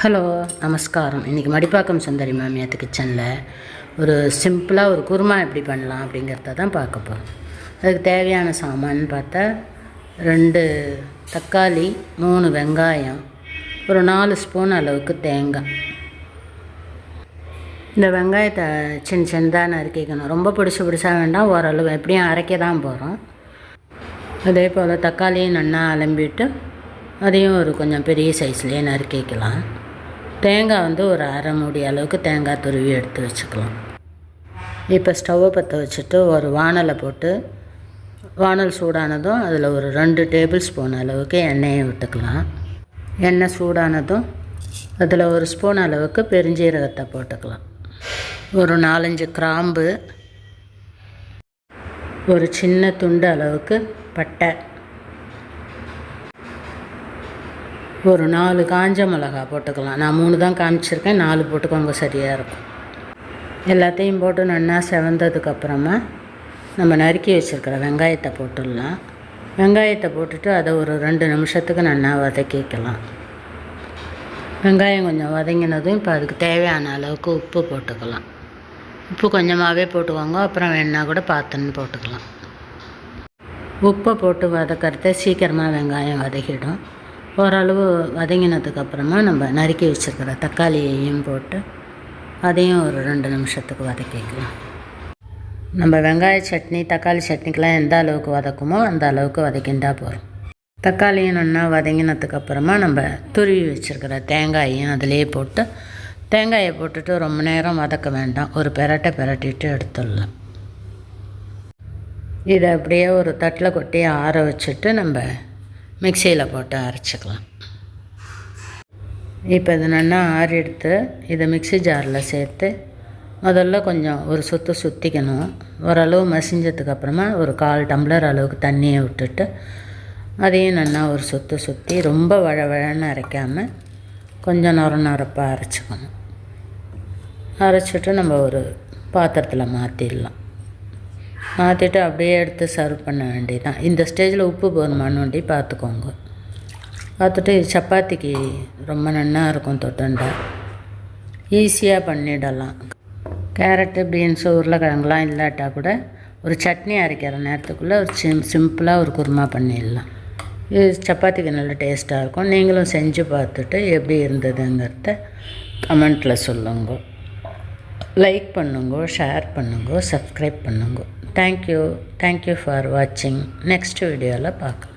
Hello நமஸ்காரம். இன்றைக்கி மடிப்பாக்கம் சுந்தரி மாமியாத்து கிச்சனில் ஒரு சிம்பிளாக ஒரு குருமா எப்படி பண்ணலாம் அப்படிங்கிறத தான் பார்க்க போகிறோம் அதுக்கு தேவையான சாமான்னு பார்த்தா ரெண்டு தக்காளி மூணு வெங்காயம் ஒரு நாலு ஸ்பூன் அளவுக்கு தேங்காய். இந்த வெங்காயத்தை சின்ன சின்னதாக நறுக்கிக்கணும். ரொம்ப பிடிச்சி பிடிச்சா வேண்டாம் ஓரளவு எப்படியும் அரைக்க தான் போகிறோம் அதே போல் தக்காளியும் நல்லா அலம்பிட்டு அதையும் ஒரு கொஞ்சம் பெரிய சைஸ்லேயே நறுக்கிக்கலாம். தேங்காய் வந்து ஒரு அரை மூடி அளவுக்கு தேங்காய் துருவி எடுத்து வச்சுக்கலாம். இப்போ ஸ்டவ்வை பற்ற வச்சுட்டு ஒரு வானலை போட்டு வானல் சூடானதும் அதில் ஒரு ரெண்டு டேபிள் ஸ்பூன் அளவுக்கு எண்ணெயை விட்டுக்கலாம். எண்ணெய் சூடானதும் அதில் ஒரு ஸ்பூன் அளவுக்கு பெருஞ்சீரகத்தை போட்டுக்கலாம். ஒரு நாலஞ்சு கிராம்பு ஒரு சின்ன துண்டு அளவுக்கு பட்டை ஒரு நாலு காஞ்ச மிளகா போட்டுக்கலாம். நான் மூணு தான் காமிச்சிருக்கேன். நாலு போட்டுக்கோங்க சரியாக இருக்கும். எல்லாத்தையும் போட்டு நல்லா செவந்ததுக்கப்புறமா நம்ம நறுக்கி வச்சுருக்கிற வெங்காயத்தை போட்டுடலாம். வெங்காயத்தை போட்டுட்டு அதை ஒரு ரெண்டு நிமிஷத்துக்கு நல்லா வதக்கிக்கலாம். வெங்காயம் கொஞ்சம் வதங்கினதும் இப்போ அதுக்கு தேவையான அளவுக்கு உப்பு போட்டுக்கலாம். உப்பு கொஞ்சமாகவே போட்டுக்கோங்க. அப்புறம் வேணா கூட பார்த்துன்னு போட்டுக்கலாம். உப்பை போட்டு வதக்கிறத சீக்கிரமாக வெங்காயம் வதக்கிடும். ஓரளவு வதங்கினதுக்கப்புறமா நம்ம நறுக்கி வச்சுருக்கிற தக்காளியையும் போட்டு அதையும் ஒரு ரெண்டு நிமிஷத்துக்கு வதக்கிக்கலாம் நம்ம வெங்காய சட்னி தக்காளி சட்னிக்கெலாம் எந்த அளவுக்கு வதக்குமோ அந்த அளவுக்கு வதக்கிண்டா போகிறோம் தக்காளியும் நல்லா வதங்கினதுக்கப்புறமா நம்ம துருவி வச்சுருக்கிற தேங்காயையும் அதிலே போட்டு தேங்காயை போட்டுட்டு ரொம்ப நேரம் வதக்க வேண்டாம். ஒரு பெரட்டை பெரட்டிட்டு எடுத்துடலாம். இதை அப்படியே ஒரு தட்டில் கொட்டி ஆற வச்சுட்டு நம்ம மிக்சியில் போட்டு அரைச்சிக்கலாம். இப்போ இது நல்லா ஆறி எடுத்து இதை மிக்சி ஜாரில் சேர்த்து முதல்ல கொஞ்சம் ஒரு சுற்று சுற்றிக்கணும் ஓரளவு மசிஞ்சதுக்கப்புறமா ஒரு கால் டம்ளர் அளவுக்கு தண்ணியை விட்டுட்டு அதையும் நல்லா ஒரு சுற்று சுற்றி ரொம்ப வழ வழன்னு அரைக்காமல் கொஞ்சம் நொர நொரப்பாக அரைச்சிக்கணும். அரைச்சிட்டு நம்ம ஒரு பாத்திரத்தில் மாற்றிடலாம் மாற்றிட்டு அப்படியே எடுத்து சர்வ் பண்ண வேண்டியதான் இந்த ஸ்டேஜில் உப்பு போதுமானு வேண்டி பார்த்துக்கோங்க. பார்த்துட்டு சப்பாத்திக்கு ரொம்ப நல்லா இருக்கும் தொட்டண்டா. ஈஸியாக பண்ணிடலாம். கேரட்டு பீன்ஸு உருளைக்கிழங்குலாம் இல்லாட்டா கூட ஒரு சட்னி அரைக்கிற நேரத்துக்குள்ளே ஒரு சிம் சிம்பிளாக ஒரு குருமா பண்ணிடலாம். இது சப்பாத்திக்கு நல்ல டேஸ்ட்டாக இருக்கும். நீங்களும் செஞ்சு பார்த்துட்டு எப்படி இருந்ததுங்கிறத கமெண்ட்டில் சொல்லுங்க. லைக் பண்ணுங்க ஷேர் பண்ணுங்க சப்ஸ்கிரைப் பண்ணுங்க. Thank you thank you for வாட்சிங் நெக்ஸ்ட் வீடியோவில் பார்க்கலாம்.